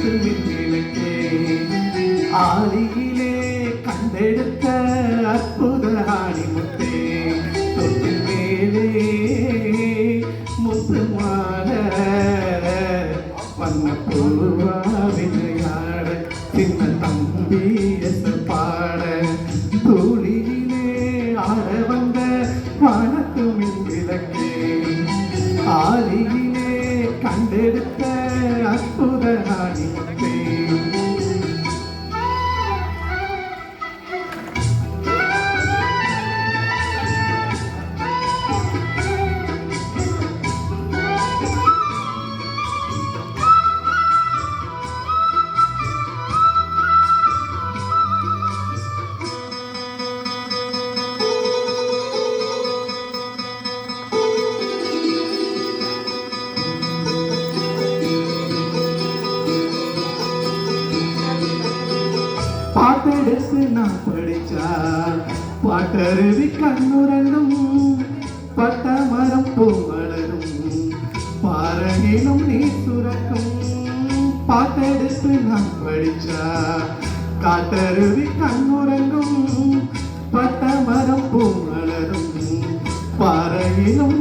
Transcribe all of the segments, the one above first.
வானத்து மின்னிலக்கே ஆலியிலே கண்டெடுத்த அற்புத ஆணி முத்தே தொட்டு மேலே முத்து மால வண்ண பூவா விளையாட சின்ன தம்பி எச பாட தூளியிலே ஆட வந்த வானத்து மின் விளக்கே. ஆலியிலே கண்டெடுத்த பாட்டெடுத்து நான் படிச்சா பாட்டருவி கண்ணுரண்டும் பட்ட மரம் பூ வளரும் பாறையிலும் நீ சுரக்கும். பாட்டெடுத்து நான் படிச்சா காட்டருவி கண்ணுரங்கும் பட்ட மரம் பூ வளரும் பாறையிலும்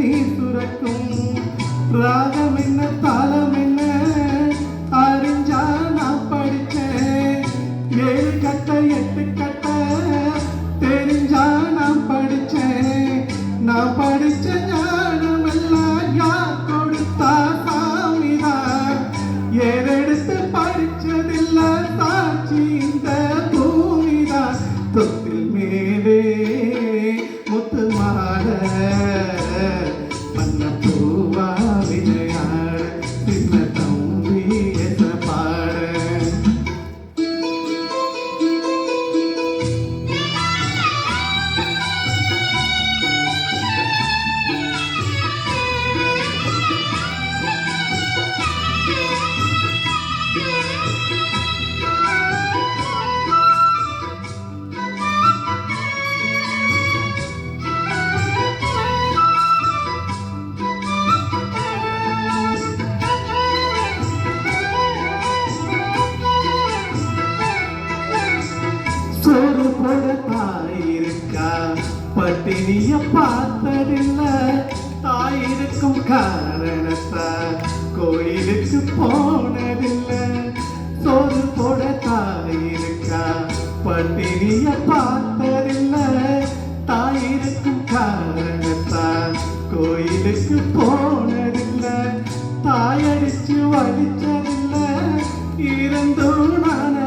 பட்டினிய பார்த்ததில்ல. தாயிருக்கும் காரணத்தா கோயிலுக்கு போனதில்லை. சோறு போட தாயிருக்கா? பட்டினிய பார்த்ததில்ல. தாயிருக்கும் காரணத்தா கோயிலுக்கு போனதில்ல. தாயடிச்சு வலிச்சதில்ல இருந்தும் நான்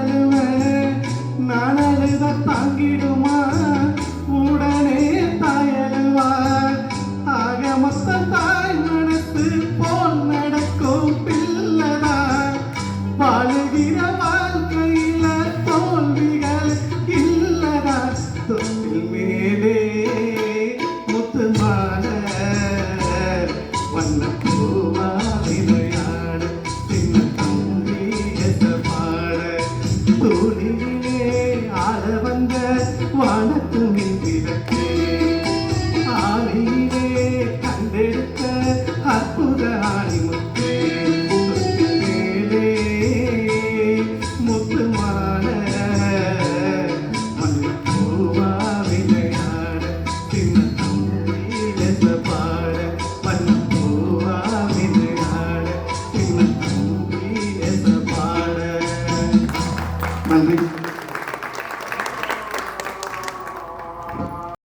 வானத்து மின் விளக்கே ஆளியிலே கண்டெடுத்த அற்புத ஆணிமுத்தே தொட்டில் மேலே முத்து மாலை மண்ண பூவா விளையாட